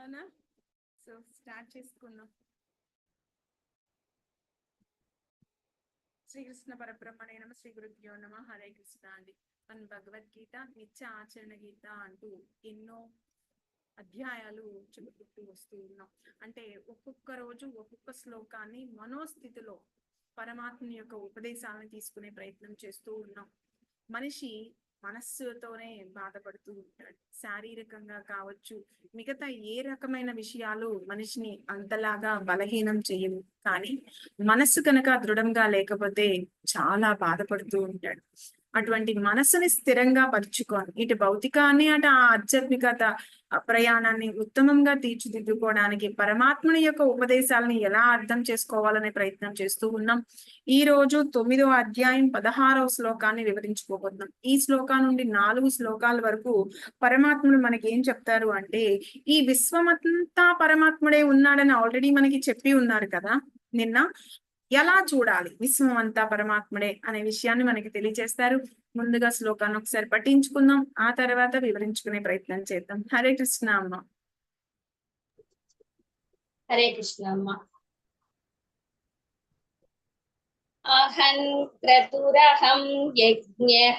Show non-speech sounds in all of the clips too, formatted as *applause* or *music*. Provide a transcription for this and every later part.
అవునా so start చేసుకుందాం. శ్రీకృష్ణ పరబ్రహ్మణే నమ శ్రీ గురుభ్యో నమ హరే కృష్ణ అండి. మన భగవద్గీత నిత్య ఆచరణ గీత అంటూ ఎన్నో అధ్యాయాలు చెప్పుకుంటూ వస్తూ ఉన్నాం. అంటే ఒక్కొక్క రోజు ఒక్కొక్క శ్లోకాన్ని మనోస్థితిలో పరమాత్మ యొక్క ఉపదేశాలను తీసుకునే ప్రయత్నం చేస్తూ ఉన్నాం. మనిషి మనస్సుతోనే బాధపడుతూ ఉంటాడు. శారీరకంగా కావచ్చు మిగతా ఏ రకమైన విషయాలు మనిషిని అంతలాగా బలహీనం చేయవు. కానీ మనస్సు కనుక దృఢంగా లేకపోతే చాలా బాధపడుతూ ఉంటాడు. అటువంటి మనసుని స్థిరంగా పరుచుకొని ఇటు భౌతికాన్ని అటు ఆ ఆధ్యాత్మికత ప్రయాణాన్ని ఉత్తమంగా తీర్చిదిద్దుకోవడానికి పరమాత్ముని యొక్క ఉపదేశాలను ఎలా అర్థం చేసుకోవాలనే ప్రయత్నం చేస్తూ ఉన్నాం. ఈ రోజు తొమ్మిదో అధ్యాయం పదహారవ శ్లోకాన్ని వివరించుకోబోతున్నాం. ఈ శ్లోకా నుండి నాలుగు శ్లోకాల వరకు పరమాత్ముడు మనకి ఏం చెప్తారు అంటే ఈ విశ్వమంతా పరమాత్ముడే ఉన్నాడని ఆల్రెడీ మనకి చెప్పి ఉన్నారు కదా నిన్న. ఎలా చూడాలి విశ్వం అంతా పరమాత్ముడే అనే విషయాన్ని మనకి తెలియజేస్తారు. ముందుగా శ్లోకాన్ని ఒకసారి పఠించుకుందాం. ఆ తర్వాత వివరించుకునే ప్రయత్నం చేద్దాం. హరే కృష్ణ అమ్మ. హరే కృష్ణ అమ్మ. అహం క్రతురహం యజ్ఞ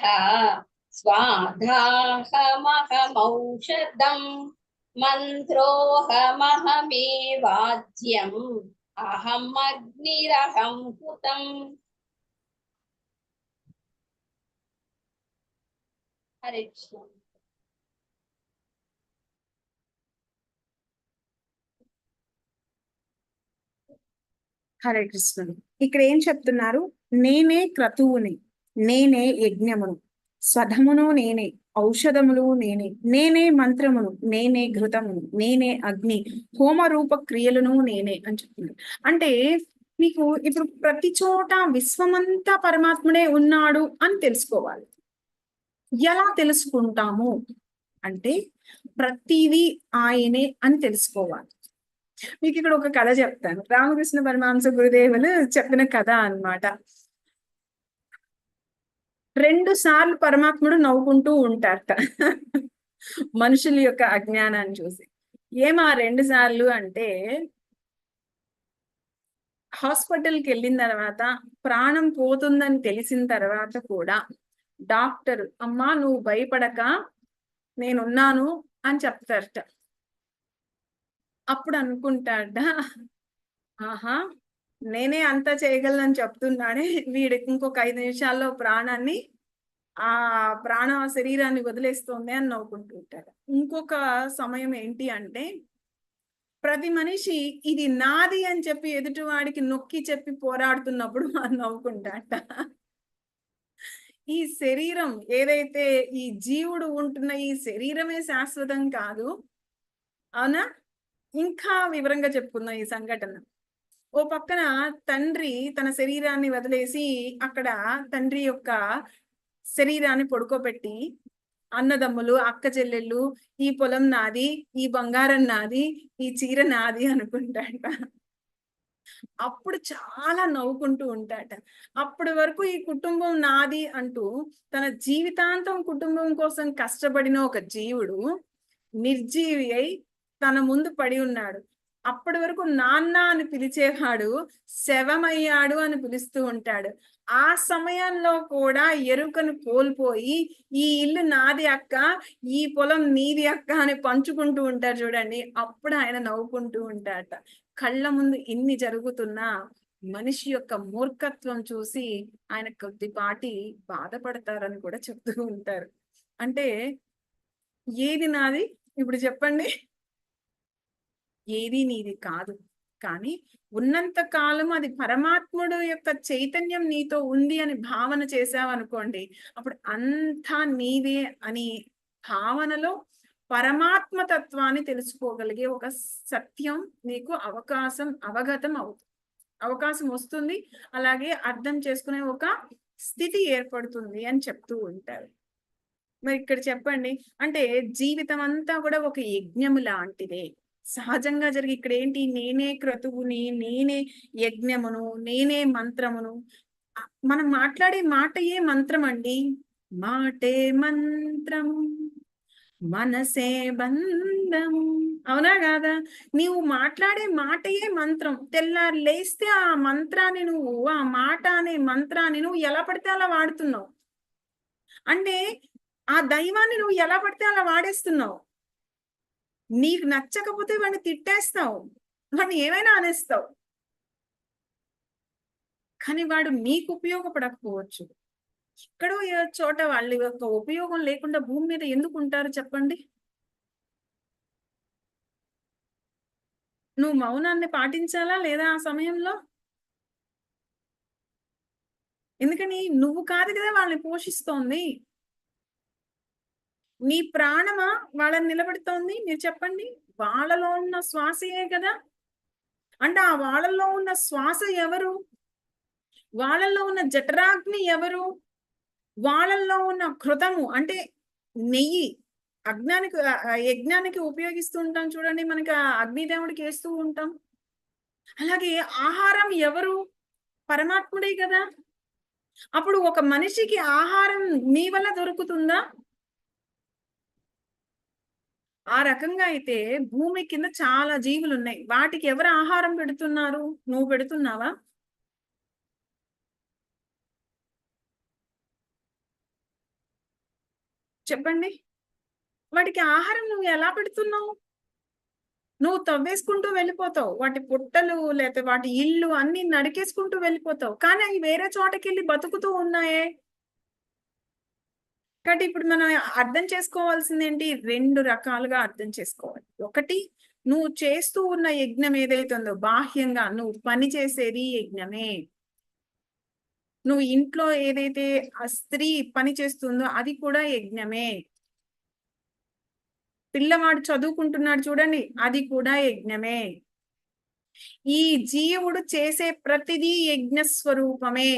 స్వాధాహమహమౌషధం మంత్రోహమహమేవాజ్యం అహం అగ్నిరహం హుతం హరే కృష్ణ హరే కృష్ణ ఇక్కడ ఏం చెప్తున్నారు? నేనే క్రతువుని నేనే యజ్ఞమును స్వధమును నేనే ఔషధములు నేనే నేనే మంత్రమును నేనే ఘృతమును నేనే అగ్ని హోమ రూప క్రియలను నేనే అని చెప్తున్నారు. అంటే మీకు ఇప్పుడు ప్రతి చోట విశ్వమంతా పరమాత్ముడే ఉన్నాడు అని తెలుసుకోవాలి. ఎలా తెలుసుకుంటాము? అంటే ప్రతిదీ ఆయనే అని తెలుసుకోవాలి. మీకు ఇక్కడ ఒక కథ చెప్తాను. రామకృష్ణ పరమహంస గురుదేవులు చెప్పిన కథ అన్నమాట. రెండు సార్లు పరమాత్ముడు నవ్వుకుంటూ ఉంటారట. మనుషుల యొక్క అజ్ఞానాన్ని చూసి. ఏమా రెండు సార్లు అంటే హాస్పిటల్కి వెళ్ళిన తర్వాత ప్రాణం పోతుందని తెలిసిన తర్వాత కూడా డాక్టర్ అమ్మా నువ్వు భయపడక నేనున్నాను అని చెప్తారట. అప్పుడు అనుకుంటాడ ఆహా నేనే అంతా చేయగలనని చెప్తున్నాడే. వీడికి ఇంకొక ఐదు నిమిషాల్లో ప్రాణాన్ని ఆ ప్రాణ శరీరాన్ని వదిలేస్తుంది అని నవ్వుకుంటుంటాడు. ఇంకొక సమయం ఏంటి అంటే ప్రతి మనిషి ఇది నాది అని చెప్పి ఎదుటివాడికి నొక్కి చెప్పి పోరాడుతున్నప్పుడు *laughs* నవ్వుకుంటాడ నవ్వుకుంటాట ఈ శరీరం ఏదైతే ఈ జీవుడు ఉంటున్న ఈ శరీరమే శాశ్వతం కాదు అవునా? ఇంకా వివరంగా చెప్పుకుందాం ఈ సంఘటన. ఓ పక్కన తండ్రి తన శరీరాన్ని వదిలేసి అక్కడ తండ్రి యొక్క శరీరాన్ని పడుకోబెట్టి అన్నదమ్ములు అక్క చెల్లెళ్ళు ఈ పొలం నాది ఈ బంగారం నాది ఈ చీర నాది అనుకుంటాట అప్పుడు చాలా నవ్వుకుంటూ ఉంటాట. అప్పటి వరకు ఈ కుటుంబం నాది అంటూ తన జీవితాంతం కుటుంబం కోసం కష్టపడిన ఒక జీవుడు నిర్జీవి అయి తన ముందు పడి ఉన్నాడు. అప్పటి వరకు నాన్న అని పిలిచేవాడు శవమయ్యాడు అని పిలుస్తూ ఉంటాడు. ఆ సమయంలో కూడా ఎరుకను కోల్పోయి ఈ ఇల్లు నాది అక్క ఈ పొలం నీది అక్క అని పంచుకుంటూ ఉంటారు చూడండి. అప్పుడు ఆయన నవ్వుకుంటూ ఉంటాడట కళ్ళ ముందు ఇన్ని జరుగుతున్నా మనిషి యొక్క మూర్ఖత్వం చూసి ఆయన కొద్దిపాటి బాధపడతారని కూడా చెప్తూ ఉంటారు. అంటే ఏది నాది? ఇప్పుడు చెప్పండి. ఏది నీది కాదు. కానీ ఉన్నంత కాలం అది పరమాత్ముడు యొక్క చైతన్యం నీతో ఉంది అని భావన చేసావనుకోండి అప్పుడు అంతా నీవే అని భావనలో పరమాత్మ తత్వాన్ని తెలుసుకోగలిగే ఒక సత్యం నీకు అవకాశం అవగతం అవుతుంది అవకాశం వస్తుంది. అలాగే అర్థం చేసుకునే ఒక స్థితి ఏర్పడుతుంది అని చెప్తూ ఉంటారు. మరి ఇక్కడ చెప్పండి అంటే జీవితం అంతా కూడా ఒక యజ్ఞము లాంటిదే. సహజంగా జరిగి ఇక్కడ ఏంటి నేనే క్రతువుని నేనే యజ్ఞమును నేనే మంత్రమును. మనం మాట్లాడే మాటయే మంత్రం అండి మాటే మంత్రం మనసే బంధం. అవునా కాదా? నీవు మాట్లాడే మాటయే మంత్రం. తెల్లారి లేస్తే ఆ మంత్రాన్ని నువ్వు ఆ మాట అనే మంత్రాన్ని నువ్వు ఎలా పడితే అలా వాడుతున్నావు? అంటే ఆ దైవాన్ని నువ్వు ఎలా పడితే అలా వాడేస్తున్నావు? నీకు నచ్చకపోతే వాడిని తిట్టేస్తావు. వాడిని ఏమైనా అనేస్తావు. కానీ వాడు నీకు ఉపయోగపడకపోవచ్చు. ఎక్కడో ఏ చోట వాళ్ళ యొక్క ఉపయోగం లేకుండా భూమి మీద ఎందుకు ఉంటారు చెప్పండి? నువ్వు మౌనాన్ని పాటించాలా లేదా ఆ సమయంలో? ఎందుకని? నువ్వు కాదు కదా వాళ్ళని పోషిస్తోంది. నీ ప్రాణమా వాళ్ళని నిలబెడుతోంది? మీరు చెప్పండి. వాళ్ళలో ఉన్న శ్వాసయే కదా. అంటే ఆ వాళ్ళల్లో ఉన్న శ్వాస ఎవరు? వాళ్ళల్లో ఉన్న జఠరాగ్ని ఎవరు? వాళ్ళల్లో ఉన్న కృతము అంటే నెయ్యి అజ్ఞానికి యజ్ఞానికి ఉపయోగిస్తూ ఉంటాం చూడండి. మనకి అగ్నిదేవుడికి వేస్తూ ఉంటాం. అలాగే ఆహారం ఎవరు? పరమాత్ముడే కదా. అప్పుడు ఒక మనిషికి ఆహారం నీ వల్ల దొరుకుతుందా? ఆ రకంగా అయితే భూమి కింద చాలా జీవులు ఉన్నాయి వాటికి ఎవరు ఆహారం పెడుతున్నారు? నువ్వు పెడుతున్నావా? చెప్పండి. వాటికి ఆహారం నువ్వు ఎలా పెడుతున్నావు? నువ్వు తవ్వేసుకుంటూ వెళ్ళిపోతావు. వాటి పుట్టలు లేకపోతే వాటి ఇల్లు అన్ని నడికేసుకుంటూ వెళ్ళిపోతావు. కానీ అవి వేరే చోటకి వెళ్ళి బతుకుతూ ఉన్నాయే? కాబట్టి ఇప్పుడు మనం అర్థం చేసుకోవాల్సింది ఏంటి రెండు రకాలుగా అర్థం చేసుకోవాలి. ఒకటి నువ్వు చేస్తూ ఉన్న యజ్ఞం ఏదైతే ఉందో బాహ్యంగా నువ్వు పని చేసేది యజ్ఞమే. నువ్వు ఇంట్లో ఏదైతే ఆ స్త్రీ పని చేస్తుందో అది కూడా యజ్ఞమే. పిల్లవాడు చదువుకుంటున్నాడు చూడండి అది కూడా యజ్ఞమే. ఈ జీవుడు చేసే ప్రతిదీ యజ్ఞ స్వరూపమే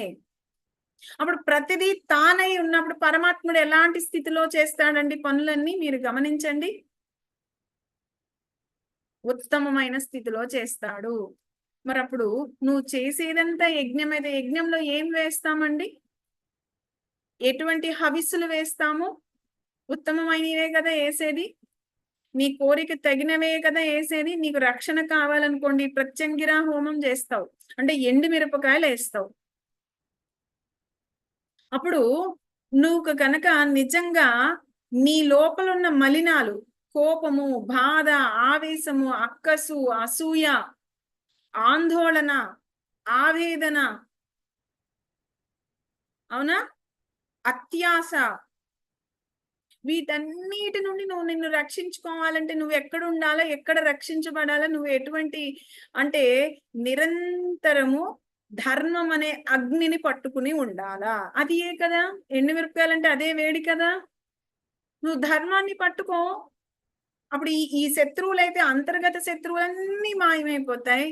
అప్పుడు ప్రతిదీ తానై ఉన్నప్పుడు పరమాత్ముడు ఎలాంటి స్థితిలో చేస్తాడండి పనులన్నీ మీరు గమనించండి. ఉత్తమమైన స్థితిలో చేస్తాడు. మరి అప్పుడు నువ్వు చేసేదంతా యజ్ఞం అయితే యజ్ఞంలో ఏం వేస్తామండి? ఎటువంటి హవిస్సులు వేస్తాము? ఉత్తమమైనవే కదా వేసేది నీ కోరిక తగినవే కదా వేసేది నీకు రక్షణ కావాలనుకోండి ప్రత్యంగిరా హోమం చేస్తావు. అంటే ఎండు మిరపకాయలు వేస్తావు. అప్పుడు నువ్వు కనుక నిజంగా నీ లోపల ఉన్న మలినాలు కోపము బాధ ఆవేశము అక్కసు అసూయ ఆందోళన ఆవేదన అవునా? అత్యాస వీటన్నిటి నుండి నువ్వు నిన్ను రక్షించుకోవాలంటే నువ్వు ఎక్కడ ఉండాలా ఎక్కడ రక్షించబడాలా నువ్వు ఎటువంటి అంటే నిరంతరము ధర్మం అనే అగ్నిని పట్టుకుని ఉండాలా? అది ఏ కదా? ఎండుమిరపకాయలంటే అదే వేడి కదా? నువ్వు ధర్మాన్ని పట్టుకో. అప్పుడు ఈ ఈ శత్రువులు అయితే అంతర్గత శత్రువులన్నీ మాయమైపోతాయి.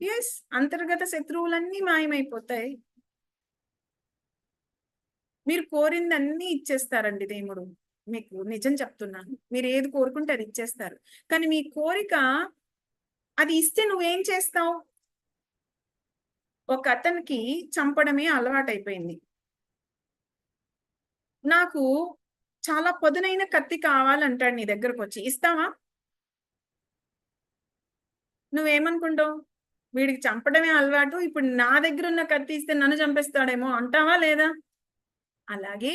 ఎస్ అంతర్గత శత్రువులన్నీ మాయమైపోతాయి. మీరు కోరింది అన్ని ఇచ్చేస్తారండి దేవుడు. మీకు నిజం చెప్తున్నాను. మీరు ఏది కోరుకుంటే అది ఇచ్చేస్తారు. కానీ మీ కోరిక అది ఇస్తే నువ్వేం చేస్తావు? ఒక అతనికి చంపడమే అలవాటైపోయింది. నాకు చాలా పదునైన కత్తి కావాలంటాడు నీ దగ్గరకు వచ్చి ఇస్తావా? నువ్వేమనుకుంటావు? వీడికి చంపడమే అలవాటు. ఇప్పుడు నా దగ్గర ఉన్న కత్తి ఇస్తే నన్ను చంపేస్తాడేమో అంటావా లేదా? అలాగే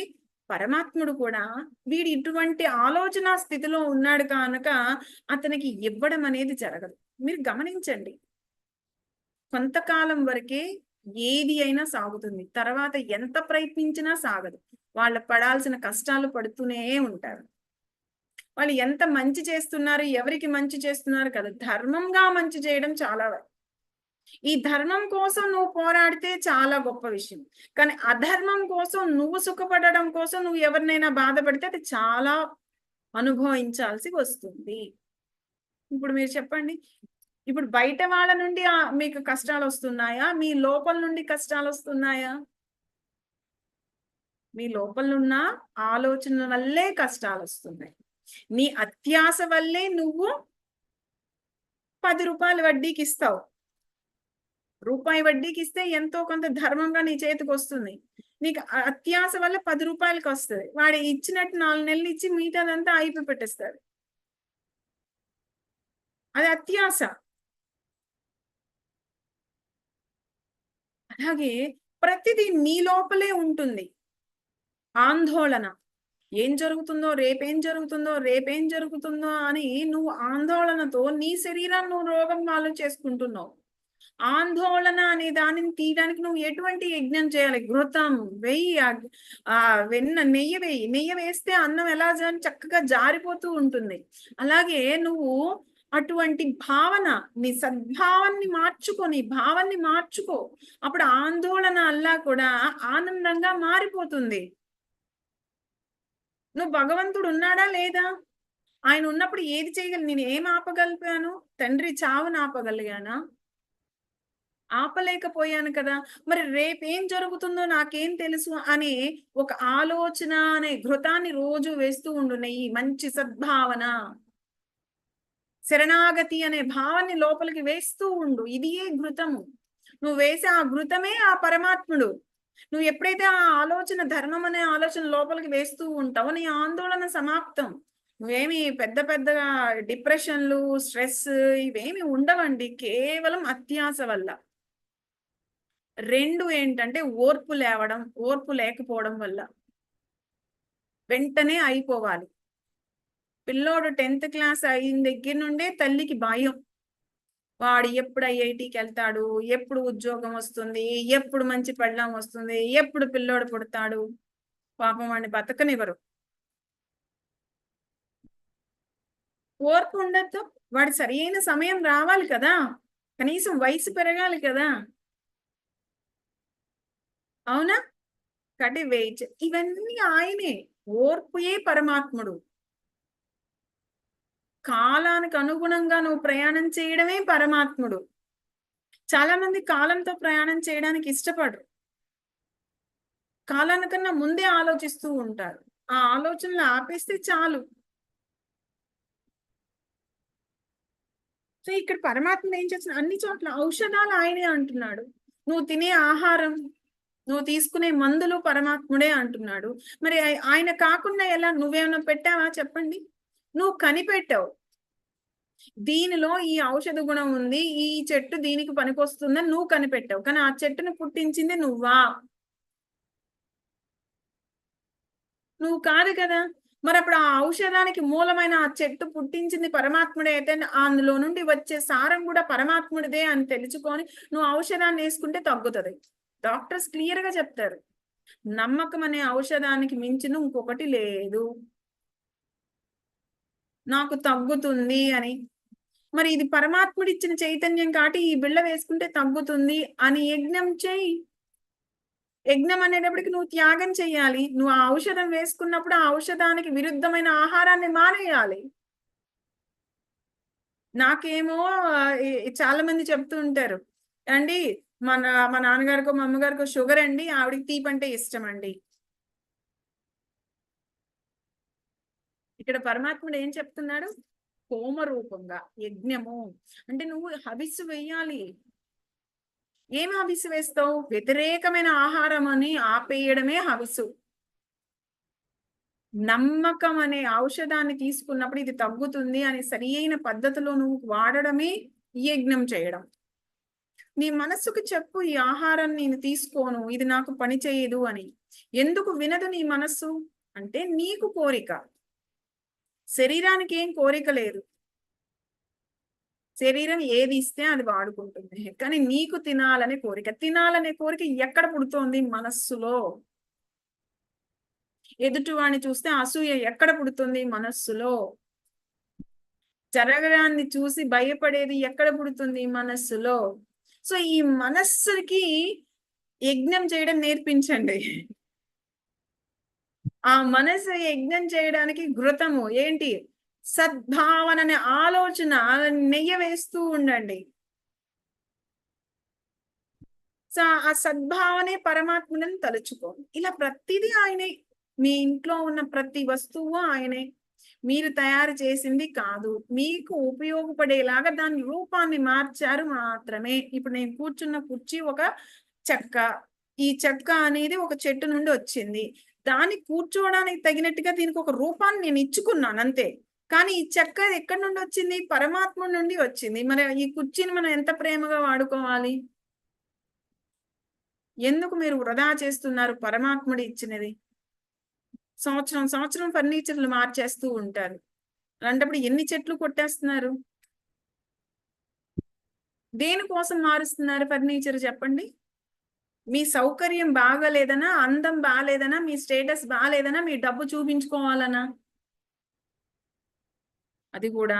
పరమాత్ముడు కూడా వీడు ఇటువంటి ఆలోచన స్థితిలో ఉన్నాడు కనుక అతనికి ఇవ్వడం అనేది జరగదు. మీరు గమనించండి. కొంతకాలం వరకే ఏది అయినా సాగుతుంది. తర్వాత ఎంత ప్రయత్నించినా సాగదు. వాళ్ళు పడాల్సిన కష్టాలు పడుతూనే ఉంటారు. వాళ్ళు ఎంత మంచి చేస్తున్నారు ఎవరికి మంచి చేస్తున్నారు కదా ధర్మంగా మంచి చేయడం చాలా ఈ ధర్మం కోసం నువ్వు పోరాడితే చాలా గొప్ప విషయం. కానీ అధర్మం కోసం నువ్వు సుఖపడడం కోసం నువ్వు ఎవరినైనా బాధపడితే అది చాలా అనుభవించాల్సి వస్తుంది. ఇప్పుడు మీరు చెప్పండి. ఇప్పుడు బయట వాళ్ళ నుండి మీకు కష్టాలు వస్తున్నాయా? మీ లోపల నుండి కష్టాలు వస్తున్నాయా? మీ లోపలున్న ఆలోచన వల్లే కష్టాలు వస్తున్నాయి. నీ అత్యాస వల్లే నువ్వు పది రూపాయలు వడ్డీకి ఇస్తావు. రూపాయి వడ్డీకి ఇస్తే ఎంతో కొంత ధర్మంగా నీ చేతికి వస్తుంది. నీకు అత్యాశ అత్యాస వల్ల పది రూపాయలకి వస్తుంది. వాడు ఇచ్చినట్టు నాలుగు నెలలు ఇచ్చి మిగతాదంతా అయిపోయి పెట్టేస్తాడు. అది అత్యాస. అలాగే ప్రతిదీ నీ లోపలే ఉంటుంది. ఆందోళన. ఏం జరుగుతుందో రేపేం జరుగుతుందో రేపేం జరుగుతుందో అని నువ్వు ఆందోళనతో నీ శరీరాన్ని నువ్వు రోగం పాలు చేసుకుంటున్నావు. ఆందోళన అనే దానిని తీయడానికి నువ్వు ఎటువంటి యజ్ఞం చేయాలి? ఘృతం వెయ్యి ఆ- వెన్న నెయ్యి వెయ్యి నెయ్యి వేస్తే అన్నం ఎలా జా- చక్కగా జారిపోతూ ఉంటుంది. అలాగే నువ్వు అటువంటి భావన నీ సద్భావాన్ని మార్చుకో నీ భావాన్ని మార్చుకో. అప్పుడు ఆందోళన అల్లా కూడా ఆనందంగా మారిపోతుంది. నువ్వు భగవంతుడు ఉన్నాడా లేదా? ఆయన ఉన్నప్పుడు ఏది చేయగలి నేను ఏం ఆపగలిగాను? తండ్రి చావును ఆపగలిగానా? ఆపలేకపోయాను కదా. మరి రేపేం జరుగుతుందో నాకేం తెలుసు అనే ఒక ఆలోచన అనే ఘృతాన్ని రోజు వేస్తూ ఉండు మంచి సద్భావన. శరణాగతి అనే భావాన్ని లోపలికి వేస్తూ ఉండు. ఇదియే ఘృతము. నువ్వు వేసే ఆ ఘృతమే ఆ పరమాత్ముడు. నువ్వు ఎప్పుడైతే ఆ ఆలోచన ధర్మం అనే ఆలోచన లోపలికి వేస్తూ ఉంటావో నీ ఆందోళన సమాప్తం. నువ్వేమి పెద్ద పెద్దగా డిప్రెషన్లు స్ట్రెస్ ఇవేమి ఉండవండి. కేవలం అత్యాస వల్ల. రెండు ఏంటంటే ఓర్పు లేవడం ఓర్పు లేకపోవడం వల్ల. వెంటనే అయిపోవాలి. పిల్లోడు టెన్త్ క్లాస్ అయిన దగ్గర నుండే తల్లికి భయం. వాడు ఎప్పుడు ఐఐటికి వెళ్తాడు ఎప్పుడు ఉద్యోగం వస్తుంది ఎప్పుడు మంచి పెళ్ళం వస్తుంది ఎప్పుడు పిల్లోడు పుడతాడు. పాపం వాడిని బతకనివ్వరు. ఓర్పు ఉండద్దు. వాడు సరైన సమయం రావాలి కదా. కనీసం వయసు పెరగాలి కదా. అవునా? కటి వెయిట్ ఇవన్నీ ఆయనే. ఓర్పుయే పరమాత్ముడు. కాలానికి అనుగుణంగా నువ్వు ప్రయాణం చేయడమే పరమాత్ముడు. చాలా మంది కాలంతో ప్రయాణం చేయడానికి ఇష్టపడరు. కాలానికన్నా ముందే ఆలోచిస్తూ ఉంటారు. ఆ ఆలోచనలు ఆపేస్తే చాలు. సో ఇక్కడ పరమాత్మ ఏం చేస్తున్నా అన్ని చోట్ల ఔషధాలు ఆయనే అంటున్నాడు. నువ్వు తినే ఆహారం నువ్వు తీసుకునే మందులు పరమాత్ముడే అంటున్నాడు. మరి ఆయన కాకుండా ఎలా? నువ్వేమైనా పెట్టావా? చెప్పండి. నువ్వు కనిపెట్టావు. దీనిలో ఈ ఔషధ గుణం ఉంది. ఈ చెట్టు దీనికి పనికొస్తుందని నువ్వు కనిపెట్టావు. కానీ ఆ చెట్టును పుట్టించింది నువ్వా? నువ్వు కాదు కదా. మరి అప్పుడు ఆ ఔషధానికి మూలమైన ఆ చెట్టు పుట్టించింది పరమాత్ముడే అయితే అందులో నుండి వచ్చే సారం కూడా పరమాత్ముడిదే అని తెలుసుకొని నువ్వు ఔషధాన్ని వేసుకుంటే తగ్గుతుంది. డాక్టర్స్ క్లియర్గా చెప్తారు. నమ్మకం అనే ఔషధానికి మించిన ఇంకొకటి లేదు. నాకు తగ్గుతుంది అని. మరి ఇది పరమాత్ముడు ఇచ్చిన చైతన్యం కాబట్టి ఈ బిళ్ళ వేసుకుంటే తగ్గుతుంది అని యజ్ఞం చేయి. యజ్ఞం అనేటప్పటికి నువ్వు త్యాగం చెయ్యాలి నువ్వు ఆ ఔషధం వేసుకున్నప్పుడు ఆ ఔషధానికి విరుద్ధమైన ఆహారాన్ని మానేయాలి. నాకేమో చాలా మంది చెప్తూ ఉంటారు. అండి మన మా నాన్నగారికో మా అమ్మగారికో షుగర్ అండి. ఆవిడకి తీపి అంటే ఇష్టం అండి ఇక్కడ పరమాత్ముడు ఏం చెప్తున్నాడు? హోమ రూపంగా యజ్ఞము. అంటే నువ్వు హవిస్సు వేయాలి ఏం హవిస్సు వేస్తావు? వ్యతిరేకమైన ఆహారం అని ఆపేయడమే హవిస్సు నమ్మకం అనే ఔషధాన్ని తీసుకున్నప్పుడు ఇది తగ్గుతుంది అని సరి అయిన పద్ధతిలో నువ్వు వాడడమే యజ్ఞం చేయడం. నీ మనస్సుకు చెప్పు ఈ ఆహారం నేను తీసుకోను ఇది నాకు పని చేయదు అని. ఎందుకు వినదు నీ మనస్సు? అంటే నీకు కోరిక. శరీరానికి ఏం కోరిక లేదు. శరీరం ఏది ఇస్తే అది వాడుకుంటుంది. కానీ నీకు తినాలనే కోరిక. తినాలనే కోరిక ఎక్కడ పుడుతోంది? మనస్సులో. ఎదుటివాణ్ణి చూస్తే అసూయ ఎక్కడ పుడుతుంది? మనస్సులో. జరగడాన్ని చూసి భయపడేది ఎక్కడ పుడుతుంది? మనస్సులో. సో ఈ మనస్సుకి యజ్ఞం చేయడం నేర్పించండి. ఆ మనసు యజ్ఞం చేయడానికి ఘృతము ఏంటి? సద్భావన అనే ఆలోచన నెయ్య వేస్తూ ఉండండి. సో ఆ సద్భావనే పరమాత్మని తలుచుకోండి. ఇలా ప్రతిదీ ఆయనే మీ ఇంట్లో ఉన్న ప్రతి వస్తువు ఆయనే. మీరు తయారు చేసింది కాదు. మీకు ఉపయోగపడేలాగా దాని రూపాన్ని మార్చారు మాత్రమే. ఇప్పుడు నేను కూర్చున్న కుర్చీ ఒక చెక్క. ఈ చెక్క అనేది ఒక చెట్టు నుండి వచ్చింది. దాన్ని కూర్చోవడానికి తగినట్టుగా దీనికి ఒక రూపాన్ని నేను ఇచ్చుకున్నాను అంతే. కానీ ఈ చెక్క ఎక్కడి నుండి వచ్చింది? పరమాత్మ నుండి వచ్చింది. మరి ఈ కుర్చీని మనం ఎంత ప్రేమగా వాడుకోవాలి? ఎందుకు మీరు వృధా చేస్తున్నారు? పరమాత్ముడు ఇచ్చినది. సంవత్సరం సంవత్సరం ఫర్నిచర్లు మార్చేస్తూ ఉంటారు. అలాంటప్పుడు ఎన్ని చెట్లు కొట్టేస్తున్నారు? దేనికోసం మారుస్తున్నారు ఫర్నిచర్ చెప్పండి? మీ సౌకర్యం బాగాలేదనా? అందం బాగాలేదనా? మీ స్టేటస్ బాగాలేదనా? మీ డబ్బు చూపించుకోవాలనా? అది కూడా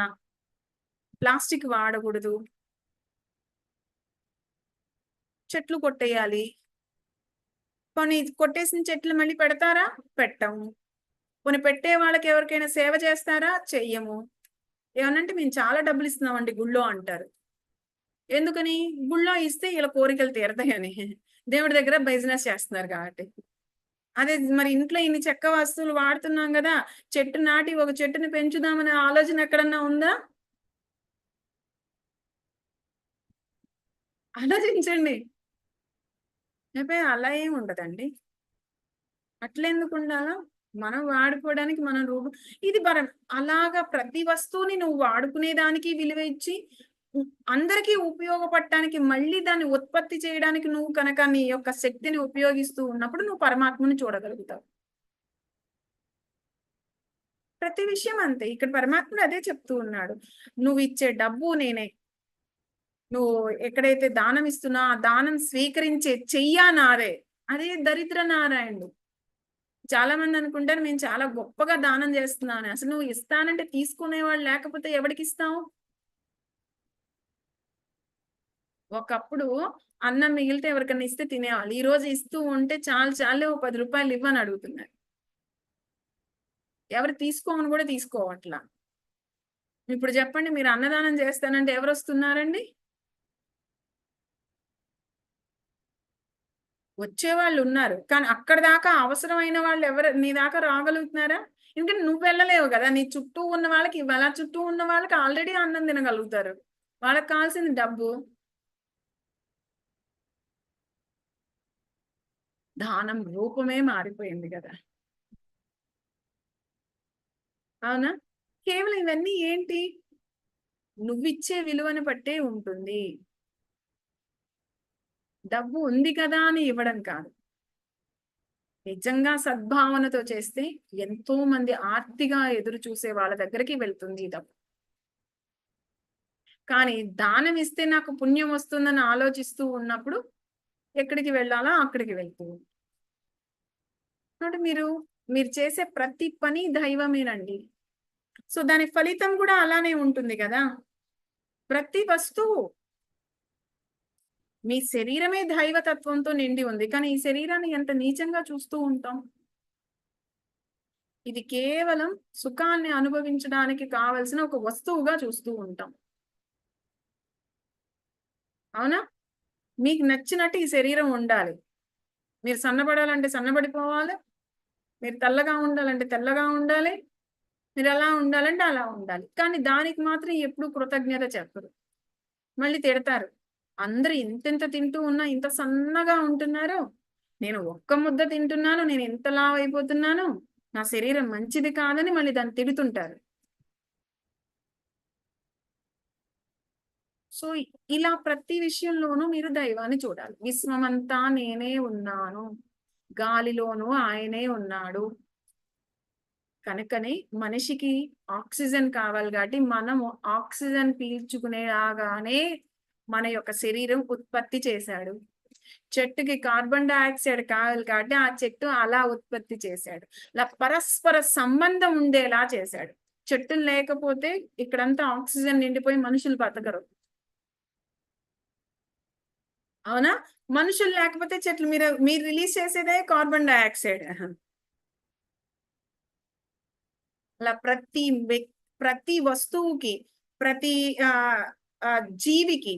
ప్లాస్టిక్ వాడకూడదు. చెట్లు కొట్టేయాలి. కొన్ని కొట్టేసిన చెట్లు మళ్ళీ పెడతారా? పెట్టము కొన్ని పెట్టే వాళ్ళకి ఎవరికైనా సేవ చేస్తారా? చెయ్యము. ఏమనంటే మేము చాలా డబ్బులు ఇస్తున్నామండి గుళ్ళో అంటారు. ఎందుకని? గుళ్ళో ఇస్తే ఇలా కోరికలు తీరతాయని. దేవుడి దగ్గర బిజినెస్ చేస్తున్నారు కాబట్టి. అదే మరి ఇంట్లో ఇన్ని చెక్క వస్తువులు వాడుతున్నాం కదా చెట్టు నాటి ఒక చెట్టుని పెంచుదామనే ఆలోచన ఎక్కడన్నా ఉందా? ఆలోచించండి. లేకపోతే అలా ఏం ఉండదండి. అట్లెందుకు ఉండాలా మనం వాడుకోవడానికి మనం రూపం ఇది బరం. అలాగా ప్రతి వస్తువుని నువ్వు వాడుకునే దానికి విలువ ఇచ్చి అందరికీ ఉపయోగపడటానికి మళ్ళీ దాన్ని ఉత్పత్తి చేయడానికి నువ్వు కనుక నీ యొక్క శక్తిని ఉపయోగిస్తూ ఉన్నప్పుడు నువ్వు పరమాత్మని చూడగలుగుతావు. ప్రతి విషయం అంతే. ఇక్కడ పరమాత్ముడు అదే చెప్తూ ఉన్నాడు. నువ్వు ఇచ్చే డబ్బు నేనే నువ్వు ఎక్కడైతే దానం ఇస్తున్నా ఆ దానం స్వీకరించే చెయ్యా నారే. అదే దరిద్ర నారాయణుడు. చాలా మంది అనుకుంటారు మేము చాలా గొప్పగా దానం చేస్తున్నాను. అసలు నువ్వు ఇస్తానంటే తీసుకునేవాళ్ళు లేకపోతే ఎవరికి ఇస్తావు? ఒకప్పుడు అన్నం మిగిలితే ఎవరికైనా ఇస్తే తినేవాళ్ళు. ఈ రోజు ఇస్తూ ఉంటే చాలు చాలు ఓ పది రూపాయలు ఇవ్వని అడుగుతున్నారు. ఎవరు తీసుకోమని కూడా తీసుకోవట్లా. ఇప్పుడు చెప్పండి మీరు అన్నదానం చేస్తానంటే ఎవరు వస్తున్నారండి? వచ్చేవాళ్ళు ఉన్నారు కానీ అక్కడ దాకా అవసరమైన వాళ్ళు ఎవరు నీ దాకా రాగలుగుతున్నారా? ఎందుకంటే నువ్వు వెళ్ళలేవు కదా నీ చుట్టూ ఉన్న వాళ్ళకి వాళ్ళ చుట్టూ ఉన్న వాళ్ళకి ఆల్రెడీ అన్నం తినగలుగుతారు. వాళ్ళకి కావాల్సింది డబ్బు. దానం రూపమే మారిపోయింది కదా. అవునా? కేవలం ఇవన్నీ ఏంటి? నువ్విచ్చే విలువను బట్టే ఉంటుంది. డబ్బు ఉంది కదా అని ఇవ్వడం కాదు. నిజంగా సద్భావనతో చేస్తే ఎంతో మంది ఆర్తిగా ఎదురు చూసే వాళ్ళ దగ్గరికి వెళ్తుంది డబ్బు. కానీ దానం ఇస్తే నాకు పుణ్యం వస్తుందని ఆలోచిస్తూ ఉన్నప్పుడు ఎక్కడికి వెళ్ళాలో? అక్కడికి వెళ్తూ. కాబట్టి మీరు మీరు చేసే ప్రతి పని దైవమేనండి. సో దాని ఫలితం కూడా అలానే ఉంటుంది కదా. ప్రతి వస్తువు మీ శరీరమే దైవతత్వంతో నిండి ఉంది. కానీ ఈ శరీరాన్ని ఎంత నీచంగా చూస్తూ ఉంటాం? ఇది కేవలం సుఖాన్ని అనుభవించడానికి కావలసిన ఒక వస్తువుగా చూస్తూ ఉంటాం. అవునా? మీకు నచ్చినట్టు ఈ శరీరం ఉండాలి. మీరు సన్నబడాలంటే సన్నబడిపోవాలి. మీరు తెల్లగా ఉండాలంటే తెల్లగా ఉండాలి. మీరు అలా ఉండాలంటే అలా ఉండాలి. కానీ దానికి మాత్రం ఎప్పుడు కృతజ్ఞత చెప్పరు. మళ్ళీ తిడతారు. అందరూ ఇంతెంత తింటూ ఉన్నా ఇంత సన్నగా ఉంటున్నారు? నేను ఒక్క ముద్ద తింటున్నాను నేను ఎంత లావు అయిపోతున్నాను నా శరీరం మంచిది కాదని మళ్ళీ దాన్ని తిడుతుంటారు. సో ఇలా ప్రతి విషయంలోనూ మీరు దైవాన్ని చూడాలి. విశ్వమంతా నేనే ఉన్నాను. గాలిలోనూ ఆయనే ఉన్నాడు. కనుకనే మనిషికి ఆక్సిజన్ కావాలి కాబట్టి మనము ఆక్సిజన్ పీల్చుకునేలాగానే మన యొక్క శరీరం ఉత్పత్తి చేశాడు. చెట్టుకి కార్బన్ డైఆక్సైడ్ కావాలి కాబట్టి ఆ చెట్టు అలా ఉత్పత్తి చేశాడు. ఇలా పరస్పర సంబంధం ఉండేలా చేశాడు. చెట్టులు లేకపోతే ఇక్కడంతా ఆక్సిజన్ నిండిపోయి మనుషులు బతకరు. అవునా? మనుషులు లేకపోతే చెట్లు మీరు మీరు రిలీజ్ చేసేదే కార్బన్ డైఆక్సైడ్. అలా ప్రతి ప్రతి వస్తువుకి ప్రతి ఆ, జీవికి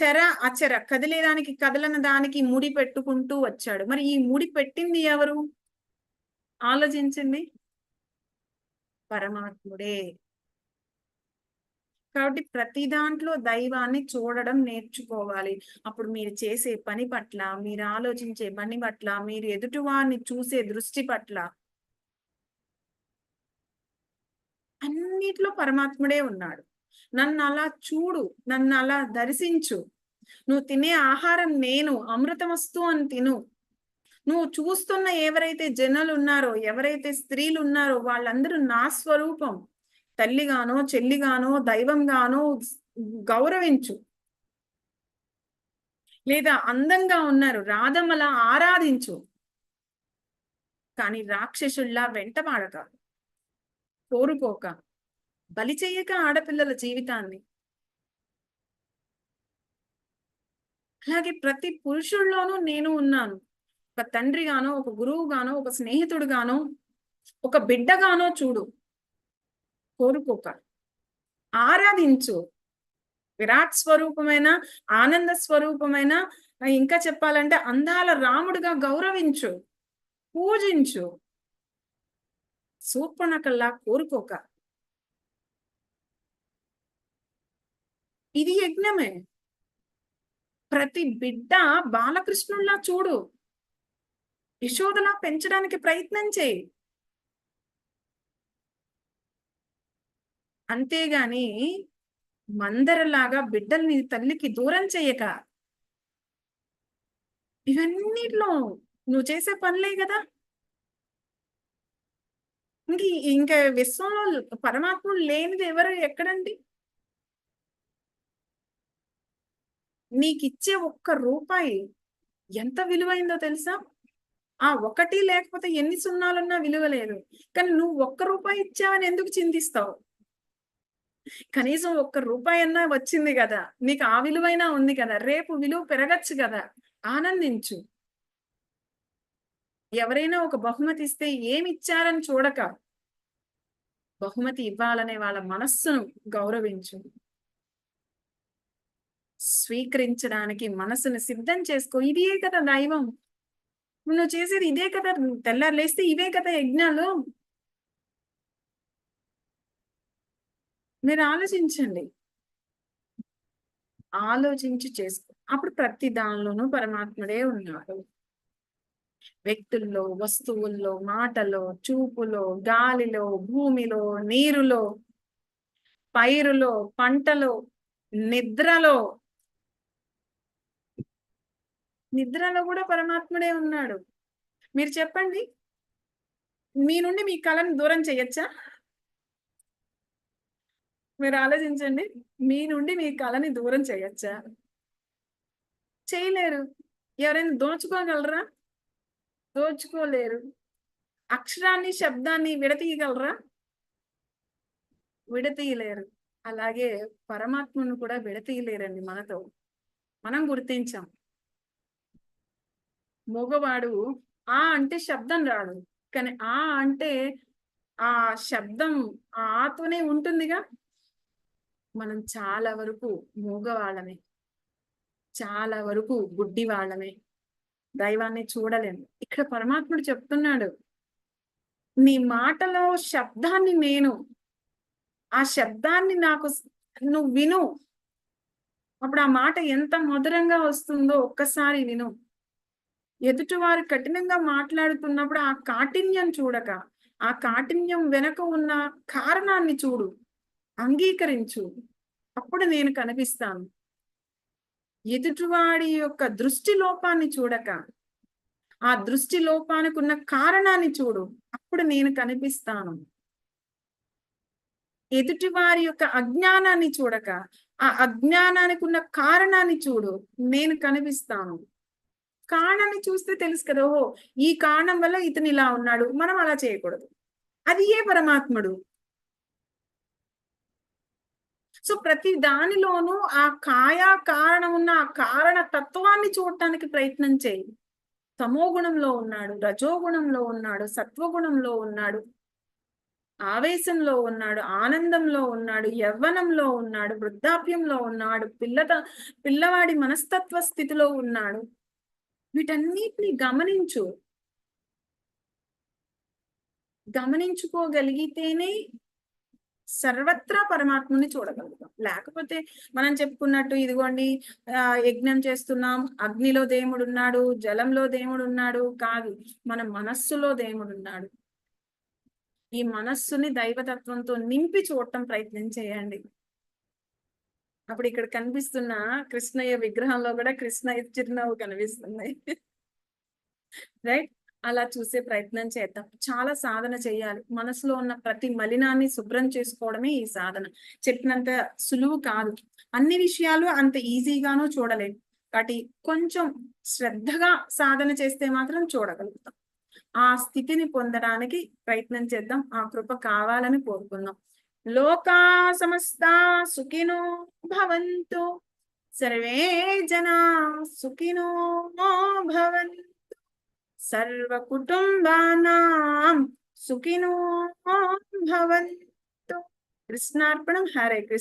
చర అచర కదిలేదానికి కదలని దానికి ముడి పెట్టుకుంటూ వచ్చాడు. మరి ఈ ముడి పెట్టింది ఎవరు? ఆలోచించింది పరమాత్ముడే. కాబట్టి ప్రతి దాంట్లో దైవాన్ని చూడడం నేర్చుకోవాలి. అప్పుడు మీరు చేసే పని పట్ల మీరు ఆలోచించే పని పట్ల మీరు ఎదుటివారిని చూసే దృష్టి పట్ల అన్నిట్లో పరమాత్ముడే ఉన్నాడు. నన్ను అలా చూడు నన్ను అలా దర్శించు. నువ్వు తినే ఆహారం నేను అమృతమస్తు అని తిను. నువ్వు చూస్తున్న ఎవరైతే జనాలు ఉన్నారో ఎవరైతే స్త్రీలు ఉన్నారో వాళ్ళందరూ నా స్వరూపం. తల్లిగానో చెల్లిగానో దైవంగానో గౌరవించు. లేదా అందంగా ఉన్నారు రాధమల ఆరాధించు. కానీ రాక్షసుల్లా వెంటమాడక కోరుకోక. బలి చెయ్యక ఆడపిల్లల జీవితాన్ని. అలాగే ప్రతి పురుషుల్లోనూ నేను ఉన్నాను. ఒక తండ్రిగానో ఒక గురువుగానో ఒక స్నేహితుడుగానో ఒక బిడ్డగానో చూడు. కోరుకోక. ఆరాధించు. విరాట్ స్వరూపమైన ఆనంద స్వరూపమైన ఇంకా చెప్పాలంటే అందాల రాముడుగా గౌరవించు. పూజించు. సూర్పణకల్లా కోరుకోక. ఇది యజ్ఞమే. ప్రతి బిడ్డ బాలకృష్ణుల్లా చూడు. యశోదలా పెంచడానికి ప్రయత్నం చేయి. అంతేగాని మందరలాగా బిడ్డల్ని తల్లికి దూరం చేయక. ఇవన్నిట్లో నువ్వు చేసే పనులే కదా. ఇంక ఇంకా విశ్వంలో పరమాత్ముడు లేనిది ఎవరు ఎక్కడండి? నీకు ఇచ్చే ఒక్క రూపాయి ఎంత విలువైందో తెలుసా? ఆ ఒకటి లేకపోతే ఎన్ని సున్నాలున్నా విలువ లేదు కానీ నువ్వు ఒక్క రూపాయి ఇచ్చావని ఎందుకు చింతిస్తావు? కనీసం ఒక్క రూపాయి అన్నా వచ్చింది కదా. నీకు ఆ విలువైనా ఉంది కదా. రేపు విలువ పెరగచ్చు కదా. ఆనందించు. ఎవరైనా ఒక బహుమతి ఇస్తే ఏమి ఇచ్చారని చూడక బహుమతి ఇవ్వాలనే వాళ్ళ మనస్సును గౌరవించు. స్వీకరించడానికి మనసును సిద్ధం చేసుకో. ఇదే కదా దైవం. నువ్వు చేసేది ఇదే కదా. తెల్లారు లేస్తే ఇవే కదా యజ్ఞాలు. మీరు ఆలోచించండి. ఆలోచించి చేసుకో. అప్పుడు ప్రతి దానిలోనూ పరమాత్ముడే ఉన్నారు వ్యక్తుల్లో వస్తువుల్లో మాటలో చూపులో గాలిలో భూమిలో నీరులో పైరులో పంటలో నిద్రలో నిద్రలో కూడా పరమాత్ముడే ఉన్నాడు. మీరు చెప్పండి. మీ నుండి మీ కళను దూరం చేయొచ్చా? మీరు ఆలోచించండి. మీ నుండి మీ కళని దూరం చేయొచ్చా? చేయలేరు. ఎవరైనా దోచుకోగలరా? దోచుకోలేరు. అక్షరాన్ని శబ్దాన్ని విడతీయగలరా? విడతీయలేరు. అలాగే పరమాత్మను కూడా విడతీయలేరండి మనతో. మనం గుర్తించాం. మగవాడు ఆ అంటే శబ్దం రాడు. కానీ ఆ అంటే ఆ శబ్దం ఆ ఆతోనే ఉంటుందిగా? మనం చాలా వరకు మూగవాళ్ళమే. చాలా వరకు గుడ్డి వాళ్ళమే దైవాన్ని చూడలేము ఇక్కడ పరమాత్ముడు చెప్తున్నాడు నీ మాటలో శబ్దాన్ని నేను ఆ శబ్దాన్ని నాకు నువ్వు విను. అప్పుడు ఆ మాట ఎంత మధురంగా వస్తుందో ఒక్కసారి విను. ఎదుటివారు కఠినంగా మాట్లాడుతున్నప్పుడు ఆ కాఠిన్యం చూడక ఆ కాఠిన్యం వెనక ఉన్న కారణాన్ని చూడు అంగీకరించు. అప్పుడు నేను కనిపిస్తాను. ఎదుటివాడి యొక్క దృష్టి లోపాన్ని చూడక ఆ దృష్టి లోపానికి ఉన్న కారణాన్ని చూడు. అప్పుడు నేను కనిపిస్తాను. ఎదుటివారి యొక్క అజ్ఞానాన్ని చూడక ఆ అజ్ఞానానికి ఉన్న కారణాన్ని చూడు. నేను కనిపిస్తాను. కాణాన్ని చూస్తే తెలుసు కదా ఓహో ఈ కాణం వల్ల ఇతను ఇలా ఉన్నాడు మనం అలా చేయకూడదు. అది ఏ పరమాత్ముడు? సో ప్రతి దానిలోనూ ఆ కాయ కారణం ఉన్న ఆ కారణ తత్వాన్ని చూడటానికి ప్రయత్నం చేయి. తమో గుణంలో ఉన్నాడు రజోగుణంలో ఉన్నాడు సత్వగుణంలో ఉన్నాడు ఆవేశంలో ఉన్నాడు ఆనందంలో ఉన్నాడు యవ్వనంలో ఉన్నాడు వృద్ధాప్యంలో ఉన్నాడు పిల్లట పిల్లవాడి మనస్తత్వ స్థితిలో ఉన్నాడు. వీటన్నిటిని గమనించు. గమనించుకోగలిగితేనే సర్వత్రా పరమాత్మని చూడగలుగుతాం. లేకపోతే మనం చెప్పుకున్నట్టు ఇదిగోండి యజ్ఞం చేస్తున్నాం అగ్నిలో దేవుడు ఉన్నాడు జలంలో దేవుడు ఉన్నాడు కాదు మన మనస్సులో దేవుడు ఉన్నాడు ఈ మనస్సుని దైవతత్వంతో నింపి చూడటం ప్రయత్నం చేయండి. అప్పుడు ఇక్కడ కనిపిస్తున్న కృష్ణయ్య విగ్రహంలో కూడా కృష్ణయ్య చిరునవ్వు కనిపిస్తుంది. రైట్? అలా చూసే ప్రయత్నం చేద్దాం. చాలా సాధన చేయాలి. మనసులో ఉన్న ప్రతి మలినాన్ని శుభ్రం చేసుకోవడమే ఈ సాధన. చెప్పినంత సులువు కాదు. అన్ని విషయాలు అంత ఈజీగానూ చూడలేము కాబట్టి కొంచెం శ్రద్ధగా సాధన చేస్తే మాత్రం చూడగలుగుతాం. ఆ స్థితిని పొందడానికి ప్రయత్నం చేద్దాం. ఆ కృప కావాలని కోరుకుందాం. लोका समस्ता सुखिनो भवन्तु। सर्वे जना सुखिनो भवन्तु। सर्व कुटुंबानां सुखिनो भवन्तु। कृष्णार्पणं। हरे कृष्ण।